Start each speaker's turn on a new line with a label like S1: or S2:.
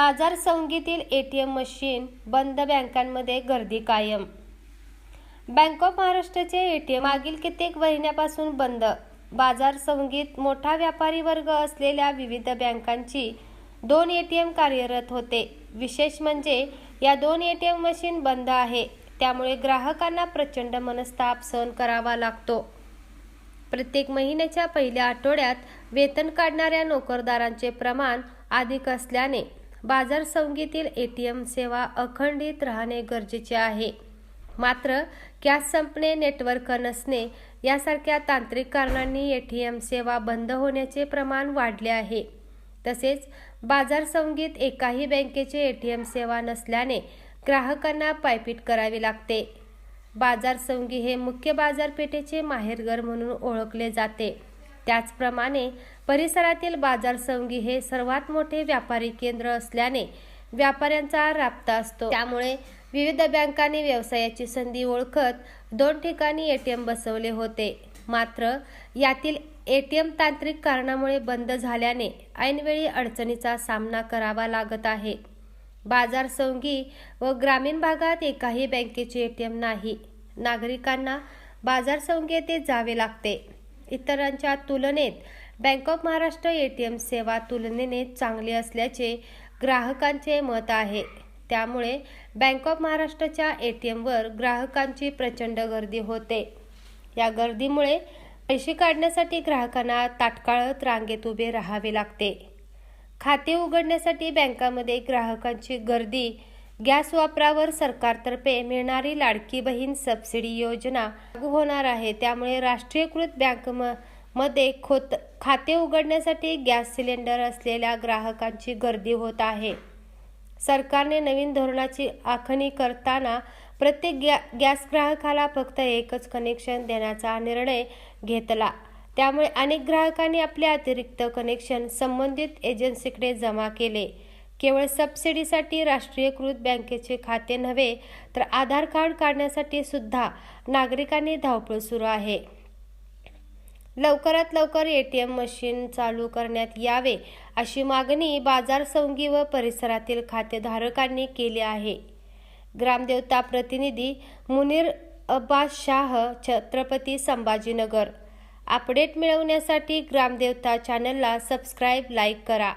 S1: बाजार संगीतील ATM machine बंद बँकांमध्ये गर्दी कायम. बँक ऑफ महाराष्ट्राचे एटीएम मागील कित्येक महिन्यापासून बंद. बाजार संगीत मोठा व्यापारी वर्ग असलेल्या विविध बँकांची दोन एटीएम कार्यरत होते. विशेष म्हणजे या दोन एटीएम मशीन बंद आहे. त्यामुळे ग्राहकांना प्रचंड मनस्ताप सहन करावा लागतो. प्रत्येक महिन्याच्या पहिल्या आठवड्यात वेतन काढणाऱ्या नोकरदारांचे प्रमाण अधिक असल्याने बाजार संगीतील एटीएम सेवा अखंडित राहणे गरजेचे आहे. मात्र कॅश संपणे नेटवर्क नसणे यासारख्या तांत्रिक कारणांनी एटीएम सेवा बंद होण्याचे प्रमाण वाढले आहे. तसेच बाजार संगीत एकाही बँकेचे एटीएम सेवा नसल्याने ग्राहकांना पायपीट करावी लागते. बाजार संगी हे मुख्य बाजारपेठेचे माहेरघर म्हणून ओळखले जाते. त्याचप्रमाणे परिसरातील बाजार संगी हे सर्वात मोठे व्यापारी केंद्र असल्याने व्यापाऱ्यांचा राबता असतो. त्यामुळे विविध बँकांनी व्यवसायाची संधी ओळखत दोन ठिकाणी एटीएम बसवले होते. मात्र यातील एटीएम तांत्रिक कारणामुळे बंद झाल्याने ऐनवेळी अडचणीचा सामना करावा लागत आहे. बाजार संगी व ग्रामीण भागात एकाही बँकेचे एटीएम नाही. नागरिकांना बाजार संगी येथे जावे लागते. इतरांच्या तुलनेत bank of Maharashtra A T M सेवा तुलनेने चांगली असल्याचे ग्राहकांचे मत आहे. त्यामुळे बँक ऑफ महाराष्ट्राच्या एटीएमवर ग्राहकांची प्रचंड गर्दी होते. या गर्दीमुळे पैसे काढण्यासाठी ग्राहकांना ताटकाळत रांगेत उभे राहावे लागते. खाते उघडण्यासाठी बँकामध्ये ग्राहकांची गर्दी गॅस वापरावर सरकारतर्फे मिळणारी लाडकी बहीण सबसिडी योजना लागू होणार आहे. त्यामुळे राष्ट्रीयकृत बँक म- मध्ये खोत खाते उघडण्यासाठी गॅस सिलेंडर असलेल्या ग्राहकांची गर्दी होत आहे. सरकारने नवीन धोरणाची आखणी करताना प्रत्येक गॅ गॅस ग्राहकाला फक्त एकच कनेक्शन देण्याचा निर्णय घेतला. त्यामुळे अनेक ग्राहकांनी आपले अतिरिक्त कनेक्शन संबंधित एजन्सीकडे जमा केले. केवळ सबसिडीसाठी राष्ट्रीयकृत बँकेचे खाते नव्हे तर आधार कार्ड काढण्यासाठी सुद्धा नागरिकांनी धावपळ सुरू आहे. लवकरात लवकर एटीएम मशीन चालू करण्यात यावे अशी मागणी बाजार संगी व परिसरातील खातेधारकांनी केली आहे. ग्रामदेवता प्रतिनिधी मुनीर अब्बास शाह छत्रपती संभाजीनगर. अपडेट मिळवण्यासाठी ग्रामदेवता चॅनलला सबस्क्राईब लाईक करा.